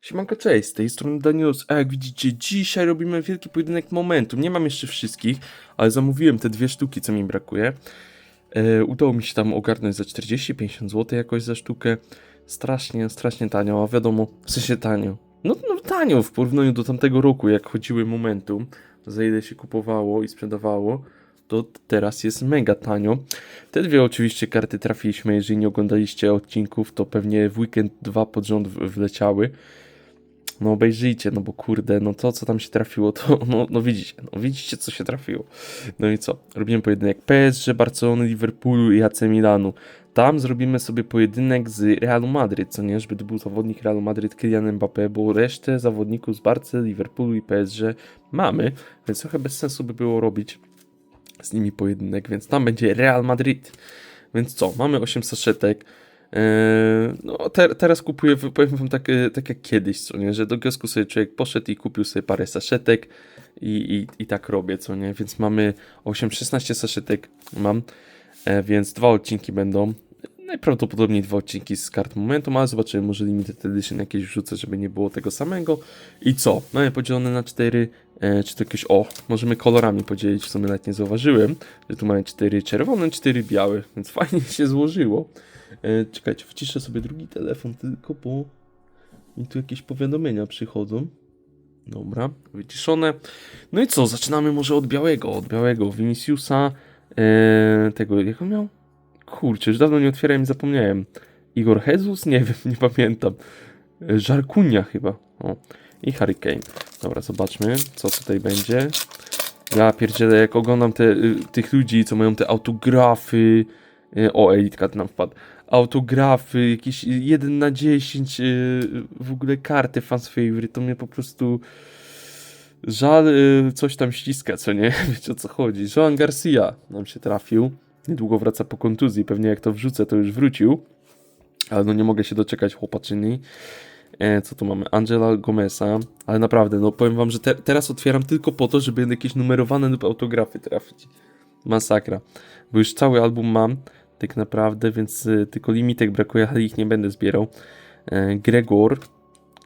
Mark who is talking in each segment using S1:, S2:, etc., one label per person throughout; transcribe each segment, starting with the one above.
S1: Siemanko, cześć, z tej strony Daniels, a jak widzicie, dzisiaj robimy wielki pojedynek Momentum. Nie mam jeszcze wszystkich, ale zamówiłem te dwie sztuki, co mi brakuje. E, udało mi się tam ogarnąć za 40-50 zł jakoś za sztukę. Strasznie, strasznie tanio, a wiadomo, w sensie tanio. No, no tanio w porównaniu do tamtego roku, jak chodziły Momentum, za ile się kupowało i sprzedawało, to teraz jest mega tanio. Te dwie oczywiście karty trafiliśmy, jeżeli nie oglądaliście odcinków, to pewnie w weekend dwa pod rząd wleciały. No obejrzyjcie, no bo kurde, no to co tam się trafiło, to no, no widzicie, no widzicie co się trafiło. No i co? Robimy pojedynek PSG, Barcelony, Liverpoolu i AC Milanu. Tam zrobimy sobie pojedynek z Realu Madryt, co nie, żeby to był zawodnik Realu Madryt Kylian Mbappé, bo resztę zawodników z Barcy, Liverpoolu i PSG mamy, więc trochę bez sensu by było robić z nimi pojedynek, więc tam będzie Real Madrid. Więc co, mamy 8 saszetek. Eee, no te, teraz kupuję, powiem wam tak, e, tak jak kiedyś, co nie, że do kiosku sobie człowiek poszedł i kupił sobie parę saszetek i, i, i tak robię, co nie, więc mamy 8-16 saszetek mam, e, więc dwa odcinki będą. Najprawdopodobniej dwa odcinki z kart Momentum, ale zobaczymy, może Limited Edition jakieś wrzucę, żeby nie było tego samego. I co? Mamy podzielone na cztery, e, czy to jakieś, o, możemy kolorami podzielić, w sumie nawet nie zauważyłem, że tu mamy cztery czerwone, cztery białe, więc fajnie się złożyło. E, czekajcie, wciszę sobie drugi telefon tylko, bo mi tu jakieś powiadomienia przychodzą. Dobra, wyciszone. No i co, zaczynamy może od białego, od białego Viniciusa, e, tego, jak on miał? Kurczę, już dawno nie otwierałem zapomniałem. Igor Jesus? Nie wiem, nie pamiętam. Żarkunia chyba. O. I Harry Kane. Dobra, zobaczmy, co tutaj będzie. Ja pierdzielę, jak oglądam te, y, tych ludzi, co mają te autografy. y, O, Elitka nam wpadł. Autografy, jakieś 1 na 10, y, w ogóle karty fans favorite, to mnie po prostu żal coś tam ściska, co nie? Wiecie o co chodzi. Joan Garcia nam się trafił. Niedługo wraca po kontuzji, pewnie jak to wrzucę, to już wrócił. Ale no nie mogę się doczekać chłopaczyni. E, co tu mamy? Angela Gomeza. Ale naprawdę, no powiem wam, że te, teraz otwieram tylko po to, żeby jakieś numerowane autografy trafić. Masakra. Bo już cały album mam, tak naprawdę, więc y, tylko limitek brakuje, ale ich nie będę zbierał. E, Gregor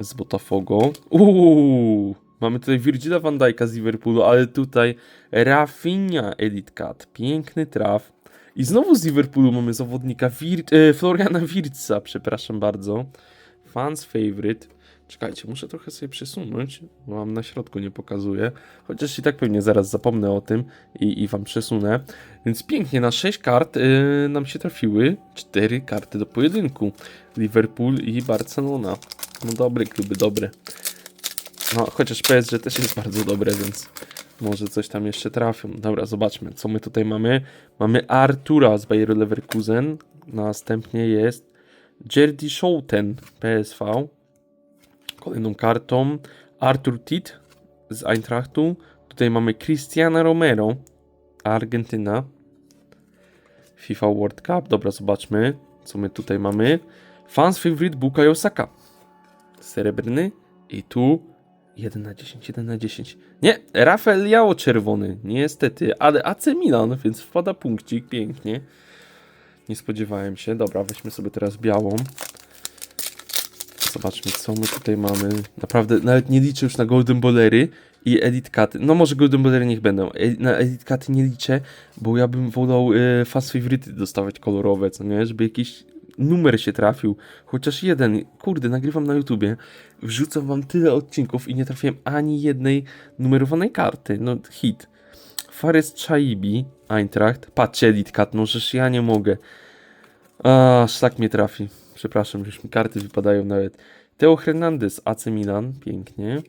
S1: z Botafogo. Uuu, mamy tutaj Virgila van Dijk'a z Liverpoolu, ale tutaj Rafinha Elite Cut. Piękny traf. I znowu z Liverpoolu mamy zawodnika Wir- e, Floriana Wirtza, przepraszam bardzo. Fans favorite. Czekajcie, muszę trochę sobie przesunąć, bo mam na środku nie pokazuje. Chociaż i tak pewnie zaraz zapomnę o tym i, i wam przesunę. Więc pięknie, na 6 kart y, nam się trafiły 4 karty do pojedynku. Liverpool i Barcelona. No dobre kluby, dobre. No, chociaż PSG też jest bardzo dobre, więc może coś tam jeszcze trafią. Dobra, zobaczmy, co my tutaj mamy. Mamy Artura z Bayer Leverkusen. Następnie jest Jerdy Schouten PSV. Kolejną kartą Artur Tit z Eintrachtu. Tutaj mamy Cristiana Romero, Argentyna. FIFA World Cup. Dobra, zobaczmy, co my tutaj mamy. Fans favorite Bukayo Saka. Srebrny. I tu 1 na 10, 1 na 10. Nie, Rafael Leao czerwony. Niestety, ale AC Milan, więc wpada punkcik, pięknie. Nie spodziewałem się. Dobra, weźmy sobie teraz białą. Zobaczmy, co my tutaj mamy. Naprawdę, nawet nie liczę już na Golden Ballery i Elite Cuty. No może Golden Ballery niech będą. E- Na Elite Cuty nie liczę, bo ja bym wolał e, Fast Favorite dostawać kolorowe, co nie? Żeby jakiś numer się trafił. Chociaż jeden. Kurde, nagrywam na YouTubie. Wrzucam wam tyle odcinków i nie trafiłem ani jednej numerowanej karty. No, hit. Fares Chaibi, Eintracht. Patrzcie, Elite Cut, no żeż ja nie mogę. A, szlak mnie trafi. Przepraszam, już mi karty wypadają nawet. Teo Hernandez, AC Milan, pięknie.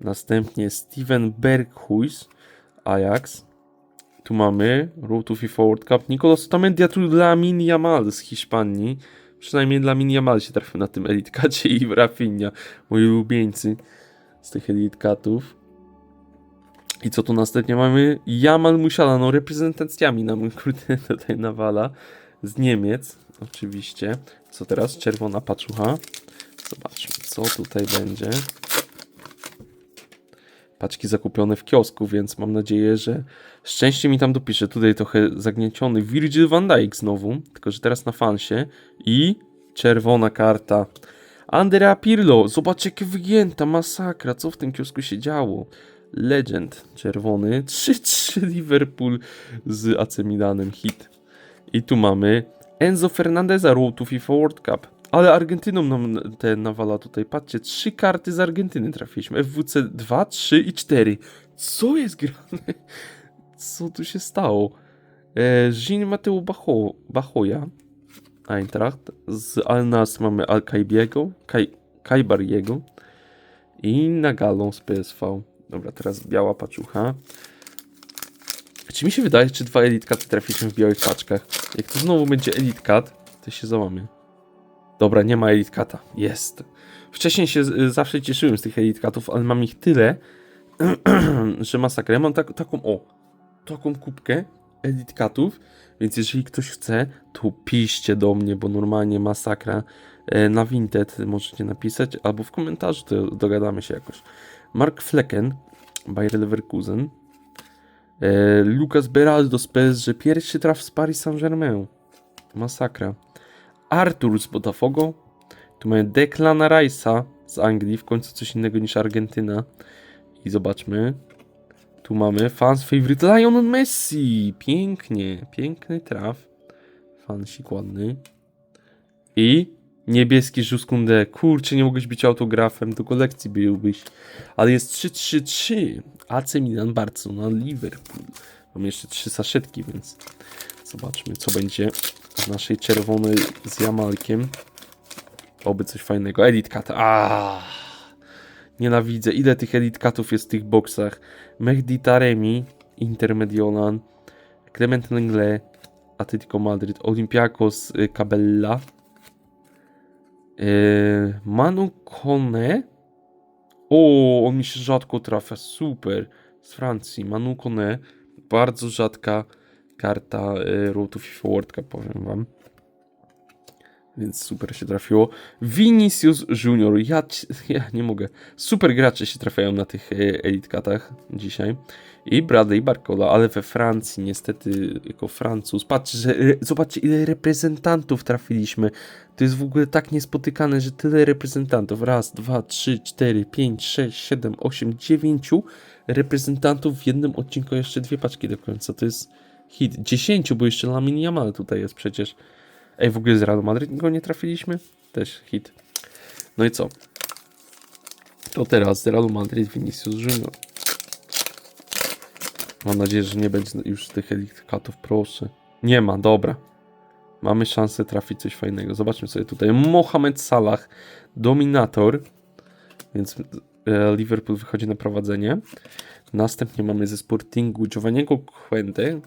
S1: Następnie Steven Berghuis, Ajax. Tu mamy to FIFA World Cup. Nicolas Otamendi, a tu Lamin Yamal z Hiszpanii. Przynajmniej Lamin Yamal się trafił na tym Elite Cutie i Rafinha, moi ulubieńcy z tych Elite Cutów. I co tu następnie mamy? Jamal Musiala, no reprezentacjami nam kurde tutaj nawala. Z Niemiec, oczywiście. Co teraz? Czerwona paczucha. Zobaczmy, co tutaj będzie. Paczki zakupione w kiosku, więc mam nadzieję, że szczęście mi tam dopisze. Tutaj trochę zagnieciony Virgil van Dijk znowu, tylko że teraz na fansie. I czerwona karta. Andrea Pirlo, zobaczcie jakie wygięta, masakra, co w tym kiosku się działo. Legend, czerwony, 3-3 Liverpool z AC Milanem, hit. I tu mamy Enzo Fernandeza, Road to FIFA World Cup. Ale Argentyną nam ten nawala tutaj, patrzcie, trzy karty z Argentyny trafiliśmy, FWC 2, 3 i 4. Co jest grane? Co tu się stało? E, Jean Mateo Bajo, Bajoya, Eintracht. Z Al Nas mamy Al Kaibiego, Kai, Kaibariego i Nagalą z PSV. Dobra, teraz biała paczucha. Czy mi się wydaje, czy dwa Elite Cuty trafiliśmy w białych paczkach? Jak to znowu będzie Elite Cut, to się załamie. Dobra, nie ma Elite Cuta. Jest. Wcześniej się z- zawsze cieszyłem z tych Elite Cutów, ale mam ich tyle, że masakra. Ja mam tak, taką, o, taką kubkę Elite Cutów, więc jeżeli ktoś chce, to piszcie do mnie, bo normalnie masakra. E, Na Vinted możecie napisać, albo w komentarzu to dogadamy się jakoś. Mark Flecken, Bayer Leverkusen. E, Lucas Beraldo z PSG, pierwszy traf z Paris Saint-Germain. Masakra. Artur z Botafogo. Tu mamy Declana Rice'a z Anglii, w końcu coś innego niż Argentyna. I zobaczmy. Tu mamy fans favorite Lionel Messi. Pięknie, piękny traf. Fansik ładny. I niebieski Juskunde. Kurczę, nie mogłeś być autografem, do kolekcji byłbyś. Ale jest 3-3-3. AC Milan, Barcelona, Liverpool. Mam jeszcze trzy saszetki, więc zobaczmy, co będzie naszej czerwonej z Jamalkiem. Oby coś fajnego. Elite Cut. Nienawidzę. Ile tych Elite Cutów jest w tych boksach? Mehdi Taremi, Inter Mediolan, Clement Lenglet, Atletico Madryt, Olympiakos y, Cabella, yy, Manu Kone. O, on mi się rzadko trafia. Super. Z Francji. Manu Kone. Bardzo rzadka karta y, Road to FIFA World Cup, powiem wam. Więc super się trafiło. Vinicius Junior. Ja, ja nie mogę. Super gracze się trafiają na tych e, Elite Cutach dzisiaj. I Bradley Barcola, ale we Francji niestety jako Francuz. Patrzcie, że, re- zobaczcie ile reprezentantów trafiliśmy. To jest w ogóle tak niespotykane, że tyle reprezentantów. Raz, dwa, trzy, cztery, pięć, sześć, siedem, osiem, dziewięciu reprezentantów w jednym odcinku. Jeszcze dwie paczki do końca. To jest hit. Dziesięciu, bo jeszcze Lamin Yamal tutaj jest przecież. Ej, w ogóle z Realu Madryt go nie trafiliśmy? Też hit. No i co? To teraz z Realu Madryt Vinicius Junior. Mam nadzieję, że nie będzie już tych Elite Cutów, proszę. Nie ma, dobra. Mamy szansę trafić coś fajnego. Zobaczmy sobie tutaj. Mohamed Salah, dominator. Więc e, Liverpool wychodzi na prowadzenie. Następnie mamy ze Sportingu Giovanniego Quente.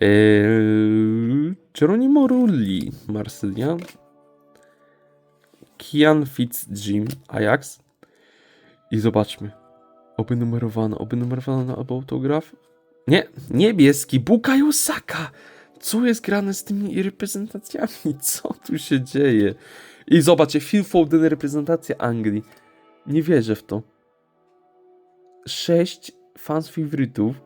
S1: Eee, Geronimo Rulli, Marsylia. Kian Fitzjim, Ajax. I zobaczmy. Oby numerowane, oby numerowane albo autograf. Nie, niebieski, Bukayo Saka. Co jest grane z tymi reprezentacjami? Co tu się dzieje? I zobaczcie, Phil Foden reprezentacja Anglii. Nie wierzę w to. Sześć fans faworytów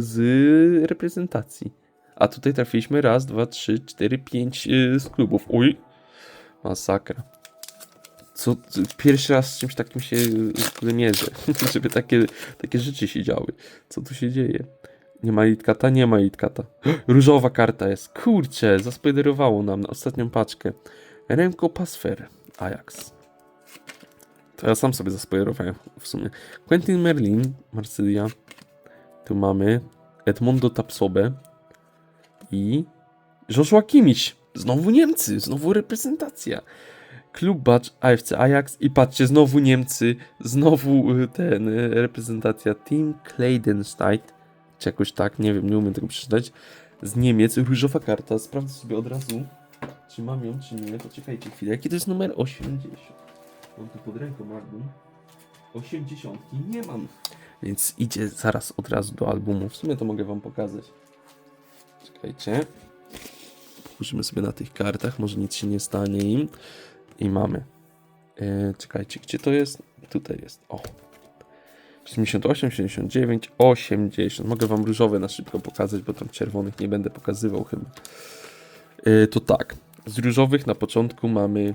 S1: z reprezentacji. A tutaj trafiliśmy raz, dwa, trzy, cztery, pięć yy, z klubów. Uj, masakra. Co, pierwszy raz z czymś takim się mierzę, żeby takie, takie rzeczy się działy. Co tu się dzieje? Nie ma litkata? Nie ma litkata. Różowa karta jest. Kurczę, zaspoilerowało nam na ostatnią paczkę. Remco Pasfer, Ajax. To ja sam sobie zaspoilerowałem w sumie. Quentin Merlin, Marsylia. Tu mamy Edmondo Tapsobe i Joshua Kimmich. Znowu Niemcy, znowu reprezentacja. Klub Bacz, AFC Ajax i patrzcie, znowu Niemcy, znowu y, ten, y, reprezentacja Team Kleidenstein, czy jakoś tak, nie wiem, nie umiem tego przeczytać, z Niemiec, różowa karta, sprawdzę sobie od razu, czy mam ją, czy nie, poczekajcie chwilę, jaki to jest numer 80? Mam tu pod ręką Magnum. 80 nie mam. Więc idzie zaraz od razu do albumu. W sumie to mogę wam pokazać. Czekajcie. Położymy sobie na tych kartach, może nic się nie stanie im. I mamy. E, czekajcie, gdzie to jest? Tutaj jest. O. 78, 79, 80. Mogę wam różowe na szybko pokazać, bo tam czerwonych nie będę pokazywał chyba. E, to tak. Z różowych na początku mamy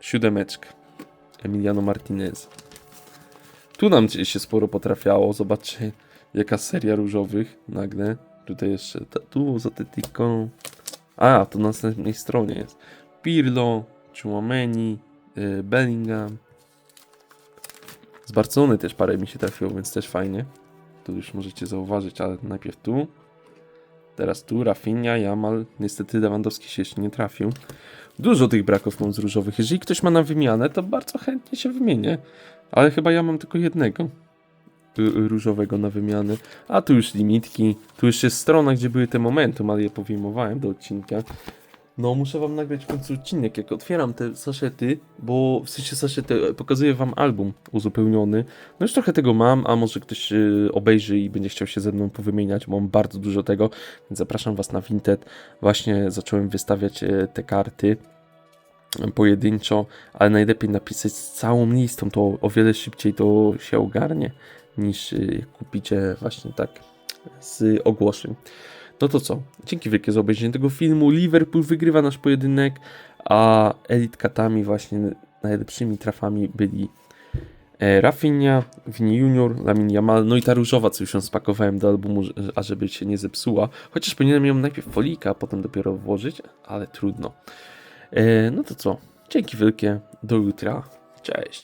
S1: siódemeczkę. Emiliano Martinez. Tu nam się sporo potrafiało. Zobaczcie, jaka seria różowych nagle. Tutaj jeszcze tatu z Atletico. A, to na następnej stronie jest. Pirlo, Chouameni, y, Bellingham. Z Barcelony też parę mi się trafiło, więc też fajnie. To już możecie zauważyć, ale najpierw tu. Teraz tu, Rafinha, Jamal. Niestety Lewandowski się jeszcze nie trafił. Dużo tych braków mam z różowych. Jeżeli ktoś ma na wymianę, to bardzo chętnie się wymienię. Ale chyba ja mam tylko jednego różowego na wymianę. A tu już limitki. Tu już jest strona, gdzie były te momentum, ale je powyjmowałem do odcinka. No, muszę wam nagrać w końcu odcinek, jak otwieram te saszety, bo w sensie saszety pokazuję wam album uzupełniony. No już trochę tego mam, a może ktoś y, obejrzy i będzie chciał się ze mną powymieniać, mam bardzo dużo tego, więc zapraszam was na Vinted. Właśnie zacząłem wystawiać y, te karty pojedynczo, ale najlepiej napisać z całą listą, to o wiele szybciej to się ogarnie, niż y, kupicie właśnie tak z ogłoszeń. No to co? Dzięki wielkie za obejrzenie tego filmu. Liverpool wygrywa nasz pojedynek, a Elite Katami właśnie najlepszymi trafami byli e, Rafinha, Vini Junior, Lamin Yamal, no i ta różowa, co już ją spakowałem do albumu, że- ażeby się nie zepsuła. Chociaż powinienem ją najpierw folika, a potem dopiero włożyć, ale trudno. E, no to co? Dzięki wielkie, do jutra, cześć.